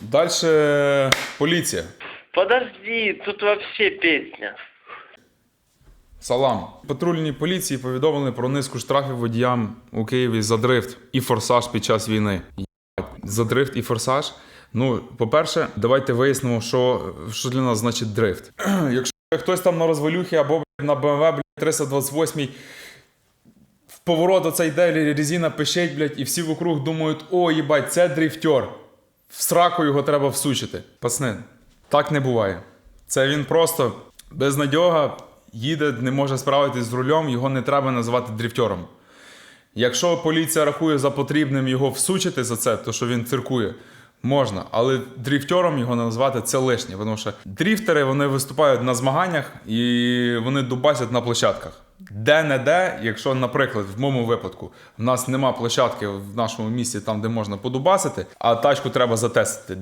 Далі поліція. Подожди, тут вообще песня. Салам. Патрульній поліції повідомили про низку штрафів водіям у Києві за дрифт і форсаж під час війни. За дрифт і форсаж. Ну, по-перше, давайте вияснимо, що, що для нас значить дрифт. Якщо хтось там на розвалюхі або на BMW блядь, 328 в поворот оцей йде, резина пищить, блядь, і всі вокруг думають, о, їбать, це дрифтер. В сраку його треба всучити. Пацани, так не буває. Це він просто безнадьога, їде, не може справитись з рулем, його не треба називати дрифтером. Якщо поліція рахує за потрібним його всучити за це, то що він циркує, можна. Але дрифтером його назвати це лишнє. Тому що дріфтери вони виступають на змаганнях і вони дубасять на площадках. Де-не-де, якщо, наприклад, в моєму випадку в нас нема площадки в нашому місті, там, де можна подубасити, а тачку треба затестити.